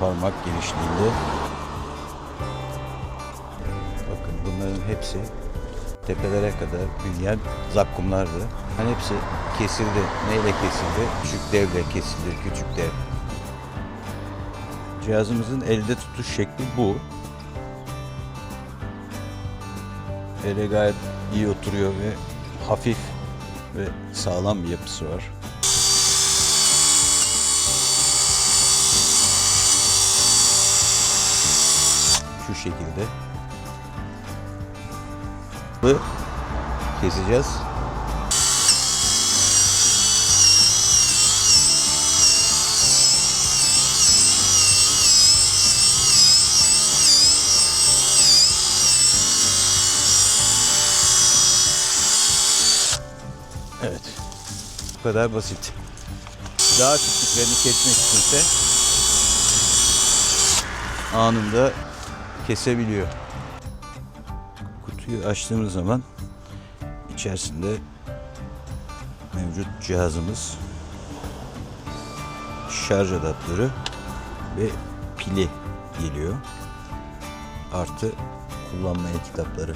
parmak genişliğinde. Bakın bunların hepsi tepelere kadar büyüyen zakkumlardı. Yani hepsi kesildi. Neyle kesildi? Küçük devle kesildi. Küçük dev. Cihazımızın elde tutuş şekli bu. Ele gayet iyi oturuyor ve hafif ve sağlam bir yapısı var. Şu şekilde. Keseceğiz. Evet. Bu kadar basit. Daha küçüklerini kesmek içinse anında kesebiliyor. Kutuyu açtığımız zaman içerisinde mevcut cihazımız şarj adaptörü ve pili geliyor. Artı kullanmaya kitapları.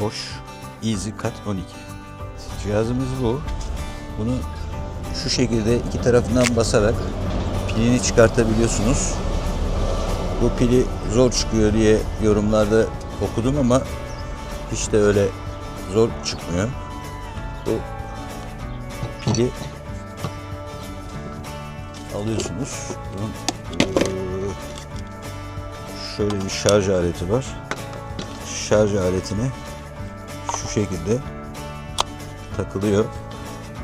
Boş Easy Cut 12. Cihazımız bu. Bunu şu şekilde iki tarafından basarak pilini çıkartabiliyorsunuz. Bu pili zor çıkıyor diye yorumlarda okudum ama hiç de öyle zor çıkmıyor. Bu pili alıyorsunuz. Bunun eee, şöyle bir şarj aleti var. Şarj aletine şu şekilde takılıyor.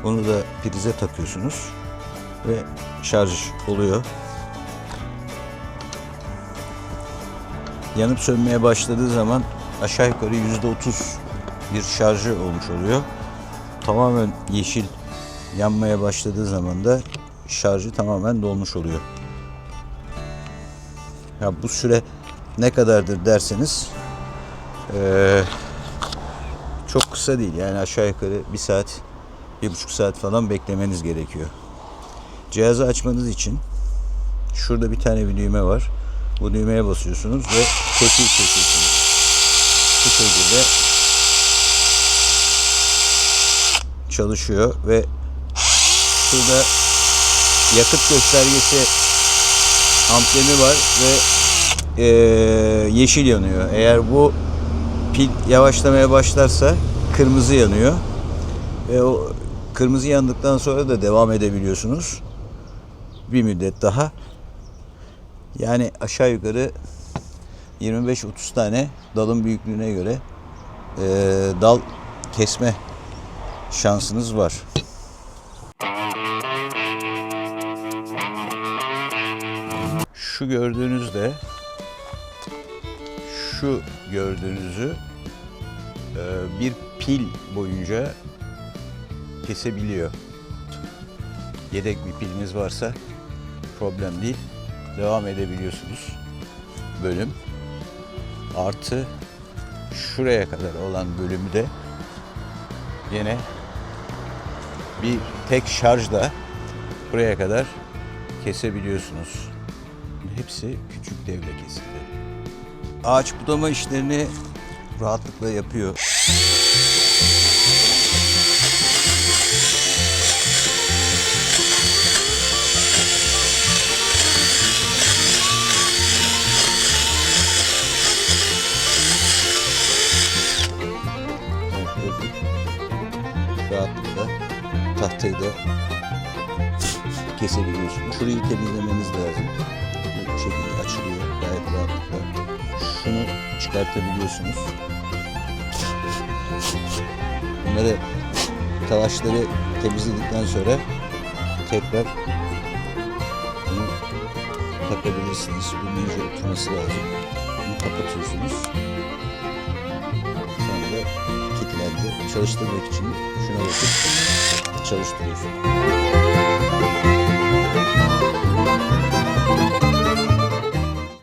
Onu da prize takıyorsunuz ve şarj oluyor. Yanıp sönmeye başladığı zaman aşağı yukarı yüzde otuz bir şarjı olmuş oluyor. Tamamen yeşil yanmaya başladığı zaman da şarjı tamamen dolmuş oluyor. Ya bu süre ne kadardır derseniz eee, çok kısa değil yani aşağı yukarı bir saat bir buçuk saat falan beklemeniz gerekiyor. Cihazı açmanız için şurada bir tane bir düğme var. Bu düğmeye basıyorsunuz ve tetiği çekiyorsunuz. Bu şekilde çalışıyor ve şurada yakıt göstergesi amblemi var ve eee, yeşil yanıyor. Eğer bu pil yavaşlamaya başlarsa kırmızı yanıyor. Ve o kırmızı yandıktan sonra da devam edebiliyorsunuz. Bir müddet daha. Yani aşağı yukarı 25-30 tane dalın büyüklüğüne göre eee, dal kesme şansınız var. Şu gördüğünüz de şu gördüğünüzü e, bir pil boyunca kesebiliyor. Yedek bir piliniz varsa problem değil. Devam edebiliyorsunuz. Bölüm. Artı şuraya kadar olan bölümü de yine bir tek şarjla buraya kadar kesebiliyorsunuz. Hepsi küçük devle kesildi. Ağaç budama işlerini rahatlıkla yapıyor. Tahtayı da kesebiliyorsunuz. Şurayı temizlemeniz lazım. Bu şekilde açılıyor gayet rahatlıkla. Şunu çıkartabiliyorsunuz. Bunları talaşları temizledikten sonra tekrar bunu takabilirsiniz. Bunun iyice oturması lazım. Bunu kapatıyorsunuz. Sonra da kilitlendi. Çalıştırmak için şuna basıp çalıştırıyorsun.